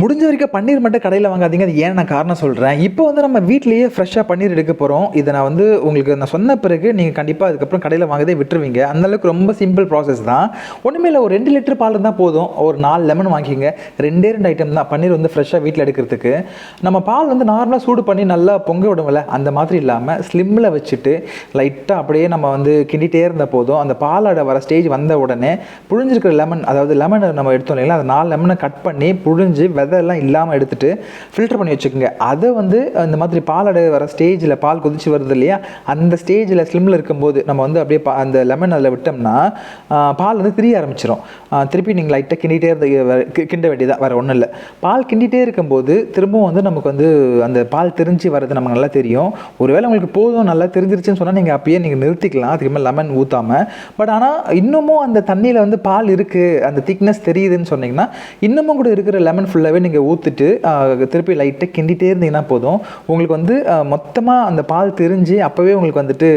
முடிஞ்ச வரைக்கும் பன்னீர் மட்டும் கடையில் வாங்காதீங்க. அது ஏன் நான் காரணம் சொல்கிறேன் இப்போ வந்து நம்ம வீட்லேயே ஃப்ரெஷ்ஷாக பன்னீர் எடுக்க போகிறோம் இதை நான் வந்து உங்களுக்கு நான் சொன்ன பிறகு நீங்கள் கண்டிப்பாக அதுக்கப்புறம் கடையில் வாங்கதே விட்டுருவீங்க. அந்தளவுக்கு ரொம்ப சிம்பிள் ப்ராசஸ் தான். ஒன்றுமே இல்லை ஒரு ரெண்டு லிட்டர் பால் இருந்தால் போதும். ஒரு நாலு லெமன் வாங்கிக்கிங்க. ரெண்டே ரெண்டு ஐட்டம் தான். பன்னீர் வந்து ஃப்ரெஷ்ஷாக வீட்டில் எடுக்கிறதுக்கு. நம்ம பால் வந்து நார்மலாக சூடு பண்ணி நல்லா பொங்க விடுமில்ல அந்த மாதிரி இல்லாமல் ஸ்லிம்மில் வச்சுட்டு லைட்டாக அப்படியே நம்ம வந்து கிண்டிகிட்டே இருந்த போதும். அந்த பாலோட வர ஸ்டேஜ் வந்த உடனே புழிஞ்சிருக்கிற லெமன் அதாவது லெமனை நம்ம எடுத்தோம் இல்லைங்களா அந்த நாலு லெமனை கட் பண்ணி புழிஞ்சு விதையெல்லாம் இல்லாமல் எடுத்துகிட்டு ஃபில்டர் பண்ணி வச்சுக்கோங்க. அதை வந்து இந்த மாதிரி பாலடை வர ஸ்டேஜில் பால் கொதிச்சு வருது இல்லையா? அந்த ஸ்டேஜில் ஸ்லிம்மில் இருக்கும்போது நம்ம வந்து அப்படியே பா- அந்த லெமன் அதில் விட்டோம்னா பால் வந்து திரிய ஆரம்பிச்சிடும் திருப்பி நீங்கள் லைட்டாக கிண்டிகிட்டே இருந்த கிண்ட வேண்டியதாக வேறு ஒன்றும் இல்லை. பால் கிண்டிகிட்டே இருக்கும்போது திரும்பவும் வந்து நமக்கு வந்து அந்த பால் தெரிஞ்சு வர்றது நமக்கு நல்லா தெரியும். ஒருவேளை உங்களுக்கு போதும் நல்லா தெரிஞ்சிருச்சுன்னு சொன்னால் நீங்கள் அப்பயே நீங்கள் நிறுத்திக்கலாம். அதுக்கு மேலே லெமன் ஊற்றாமல் பட் ஆனால் இன்னமும் அந்த தண்ணியில் வந்து பால் இருக்குது அந்த திக்னஸ் தெரியுதுன்னு சொன்னீங்கன்னா இன்னமும் கூட இருக்கிற லெமன் ஃபுல்லாக ஃபுல்லாகவே நீங்கள் ஊற்றிட்டு திருப்பி லைட்டாக கிண்டிகிட்டே இருந்தீங்கன்னா போதும். உங்களுக்கு வந்து மொத்தமாக அந்த பால் தெரிஞ்சு அப்போவே உங்களுக்கு வந்துட்டு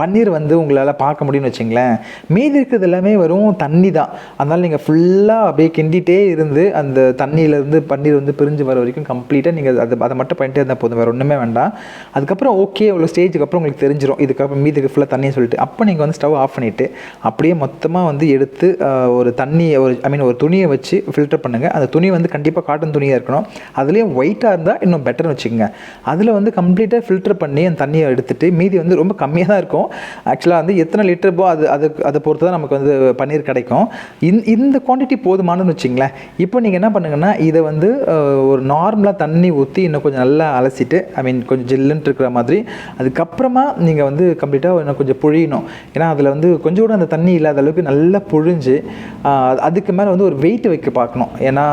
பன்னீர் வந்து உங்களால் பார்க்க முடியும்னு வச்சுங்களேன். மீதி இருக்கிறது எல்லாமே வரும் தண்ணி தான். அதனால் நீங்கள் ஃபுல்லாக அப்படியே கிண்டிகிட்டே இருந்து அந்த தண்ணியிலேருந்து பன்னீர் வந்து பிரிஞ்சு வர வரைக்கும் கம்ப்ளீட்டாக நீங்கள் அதை அதை மட்டும் பண்ணிட்டே இருந்தால் போதும். வேறு ஒன்றுமே வேண்டாம். அதுக்கப்புறம் ஓகே இவ்வளோ ஸ்டேஜுக்கு அப்புறம் உங்களுக்கு தெரிஞ்சிடும் இதுக்கப்புறம் மீதிக்கு ஃபுல்லாக தண்ணியை சொல்லிட்டு. அப்போ நீங்கள் வந்து ஸ்டவ் ஆஃப் பண்ணிவிட்டு அப்படியே மொத்தமாக வந்து எடுத்து ஒரு தண்ணியை ஒரு ஐ மீன் ஒரு துணியை வச்சு ஃபில்டர் பண்ணுங்கள் அந்த துணி வந்து கண்டிப்பாக காட்டன் துணியாக இருக்கணும். அதுலேயும் ஒயிட்டாக இருந்தால் இன்னும் பெட்டர்னு வச்சுக்கோங்க. அதில் வந்து கம்ப்ளீட்டாக ஃபில்டர் பண்ணி அந்த தண்ணியை எடுத்துட்டு மீதி வந்து ரொம்ப கம்மியாக தான் இருக்கும். ஆக்சுவலாக வந்து எத்தனை லிட்டர் போ அது அது அதை பொறுத்து தான் நமக்கு வந்து பன்னீர் கிடைக்கும். இந்த இந்த குவான்டிட்டி போதுமானன்னு வச்சிங்களேன் இப்போ நீங்கள் என்ன பண்ணுங்கன்னா இதை வந்து ஒரு நார்மலாக தண்ணி ஊற்றி இன்னும் கொஞ்சம் நல்லா அலசிட்டு ஐ மீன் கொஞ்சம் ஜில்லுன்ட்டு இருக்கிற மாதிரி அதுக்கப்புறமா நீங்கள் வந்து கம்ப்ளீட்டாக இன்னும் கொஞ்சம் புழியணும். ஏன்னா அதில் வந்து கொஞ்சம் கூட அந்த தண்ணி இல்லாத அளவுக்கு நல்லா புழிஞ்சு அதுக்கு மேலே வந்து ஒரு வெயிட் வைக்க பார்க்கணும். ஏன்னா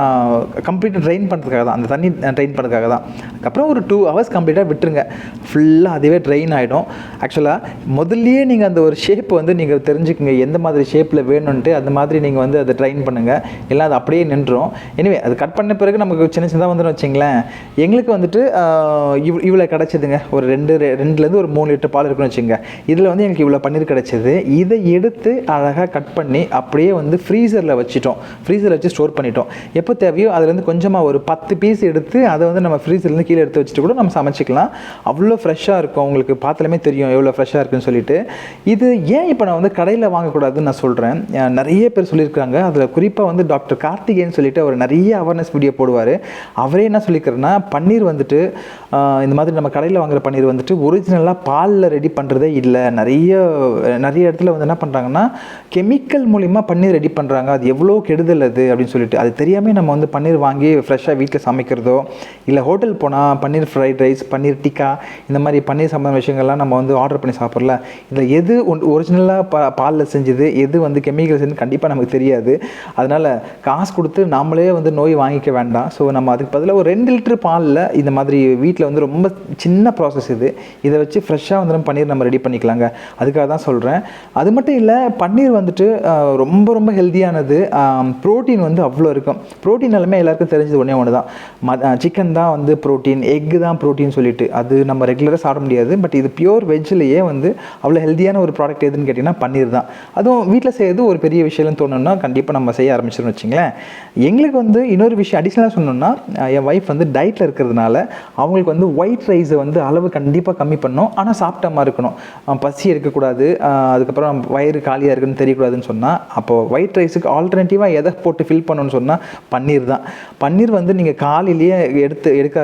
கம்ப்ளீட்டாக ட்ரைன் பண்ணுறதுக்காக தான். அந்த தண்ணி ட்ரெயின் பண்ணுறதுக்காக தான். அதுக்கப்புறம் ஒரு டூ ஹவர்ஸ் கம்ப்ளீட்டாக விட்டுருங்க. ஃபுல்லாக அதுவே ட்ரெயின் ஆகிடும் ஆக்சுவலாக முதல்லையே நீங்கள் அந்த ஒரு ஷேப் வந்து நீங்கள் தெரிஞ்சுக்கோங்க. எந்த மாதிரி ஷேப்பில் வேணும்ன்ட்டு அந்த மாதிரி நீங்கள் வந்து அதை ட்ரெயின் பண்ணுங்கள் இல்லை அது அப்படியே நின்றுடும் எனிவே அது கட் பண்ண பிறகு நமக்கு சின்ன சின்னதாக வந்துடும் வச்சிங்களேன். எங்களுக்கு வந்துட்டு இவ் இவ்வளோ கிடச்சிதுங்க. ஒரு ரெண்டு ரெண்டுலேருந்து ஒரு மூணு லிட்டர் பால் இருக்குன்னு வச்சுங்க. இதில் வந்து எனக்கு இவ்வளோ பன்னீர் கிடச்சிது. இதை எடுத்து அழகாக கட் பண்ணி அப்படியே வந்து ஃப்ரீசரில் வச்சுட்டோம். ஃப்ரீசரில் வச்சு ஸ்டோர் பண்ணிட்டோம். எப்போ தேவையோ அதில் அதுலேருந்து கொஞ்சமாக ஒரு பத்து பீஸ் எடுத்து அதை வந்து நம்ம ஃப்ரீஸ்லேருந்து கீழே எடுத்து வச்சுட்டு கூட நம்ம சமைச்சிக்கலாம். அவ்வளோ ஃப்ரெஷ்ஷாக இருக்கும். உங்களுக்கு பார்த்தாலுமே தெரியும் எவ்வளோ ஃப்ரெஷ்ஷாக இருக்குன்னு சொல்லிட்டு. இது ஏன் இப்போ நான் வந்து கடையில் வாங்கக்கூடாதுன்னு நான் சொல்கிறேன் நிறைய பேர் சொல்லியிருக்காங்க. அதில் குறிப்பாக வந்து டாக்டர் கார்த்திகேயன் சொல்லிட்டு அவர் நிறைய அவேர்னஸ் வீடியோ போடுவார். அவரே என்ன சொல்லிக்கிறேன்னா பன்னீர் வந்துட்டு இந்த மாதிரி நம்ம கடையில் வாங்குற பன்னீர் வந்துட்டு ஒரிஜினலாக பாலில் ரெடி பண்ணுறதே இல்லை. நிறைய நிறைய இடத்துல வந்து என்ன பண்ணுறாங்கன்னா கெமிக்கல் மூலிமா பன்னீர் ரெடி பண்ணுறாங்க அது எவ்வளோ கெடுதல் அது? அப்படின்னு சொல்லிட்டு. அது தெரியாமல் நம்ம வந்து பன்னீர் வாங்கி ஃப்ரெஷ்ஷாக வீட்டில் சமைக்கிறதோ இல்லை ஹோட்டல் போனால் பன்னீர் ஃப்ரைட் ரைஸ் பன்னீர் டிக்கா இந்த மாதிரி பன்னீர் சம்பந்த விஷயங்கள்லாம் நம்ம வந்து ஆர்டர் பண்ணி சாப்பிட்றல இதில் எது ஒன் ஒரிஜினலாக பா பாலில் செஞ்சது எது வந்து கெமிக்கல் செஞ்சு கண்டிப்பாக நமக்கு தெரியாது. அதனால் காசு கொடுத்து நாமளே வந்து நோய் வாங்கிக்க வேண்டாம். ஸோ நம்ம அதுக்கு பதிலாக ஒரு ரெண்டு லிட்டர் பாலில் இந்த மாதிரி வீட்டில் வந்து ரொம்ப சின்ன ப்ராசஸ் இது. இதை வச்சு ஃப்ரெஷ்ஷாக வந்து நம்ம பன்னீர் நம்ம ரெடி பண்ணிக்கலாங்க. அதுக்காக தான் சொல்கிறேன் அது மட்டும் இல்லை பன்னீர் வந்துட்டு ரொம்ப ரொம்ப ஹெல்த்தியானது ப்ரோட்டீன் வந்து அவ்வளோ இருக்கும். ப்ரோட்டீன் எல்லாமே எல்லாருக்கும் தெரிஞ்சது ஒன்றே ஒன்று தான் ம சிக்கன் தான் வந்து ப்ரோட்டீன் எக்கு தான் ப்ரோட்டீன் சொல்லிட்டு. அது நம்ம ரெகுலராக சாப்பிட முடியாது. பட் இது பியூர் வெஜ்லேயே வந்து அவ்வளோ ஹெல்த்தியான ஒரு ப்ராடக்ட் எதுன்னு கேட்டிங்கன்னா பன்னீர் தான். அதுவும் வீட்டில் செய்யறது ஒரு பெரிய விஷயம்னு தோணுன்னா கண்டிப்பாக நம்ம செய்ய ஆரம்பிச்சிடும் வச்சிங்களேன். எங்களுக்கு வந்து இன்னொரு விஷயம் அடிஷ்னலாக சொன்னோம்னா என் ஒய்ஃப் வந்து டயட்டில் இருக்கிறதுனால அவங்களுக்கு வந்து ஒயிட் ரைஸை வந்து அளவு கண்டிப்பாக கம்மி பண்ணணும் ஆனால் சாப்பிட்ட மாதிரி இருக்கணும். பசி எடுக்கக்கூடாது. அதுக்கப்புறம் வயிறு காலியாக இருக்குன்னு தெரியக்கூடாதுன்னு சொன்னால் அப்போ ஒயிட் ரைஸுக்கு ஆல்டர்னேட்டிவாக எதை போட்டு ஃபில் பண்ணணும்னு சொன்னால் பன்னீர் தான். பன்னீர் வந்து நீங்கள் காலையிலேயே எடுத்து எடுக்க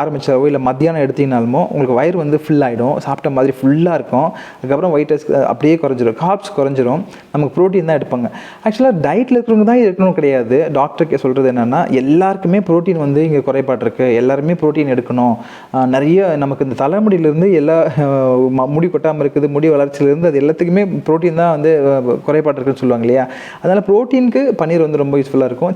ஆரம்பிச்ச ஆரம்பிச்சாவோ இல்லை மத்தியானம் எடுத்தீங்கனாலுமோ உங்களுக்கு வயிறு வந்து ஃபுல் ஆகிடும் சாப்பிட்ட மாதிரி ஃபுல்லாக இருக்கும். அதுக்கப்புறம் ஒயிட் ரைஸ் அப்படியே குறைஞ்சிரும். கார்ப்ஸ் குறைஞ்சிரும். நமக்கு ப்ரோட்டீன் தான் எடுப்பாங்க. ஆக்சுவலாக டயட்டில் இருக்கிறவங்க தான் இருக்கணும் கிடையாது. டாக்டருக்கு சொல்கிறது என்னென்னா எல்லாருக்குமே ப்ரோட்டீன் வந்து இங்கே குறைபாடு இருக்குது எல்லாருமே ப்ரோட்டீன் எடுக்கணும். நிறைய நமக்கு இந்த தலைமுடியிலேருந்து எல்லா முடி கொட்டாமல் இருக்குது முடி வளர்ச்சியிலேருந்து அது எல்லாத்துக்குமே ப்ரோட்டீன் தான் வந்து குறைபாடு இருக்குன்னு சொல்லுவாங்க இல்லையா? அதனால் ப்ரோட்டீனுக்கு பன்னீர் வந்து ரொம்ப யூஸ்ஃபுல்லாக இருக்கும்.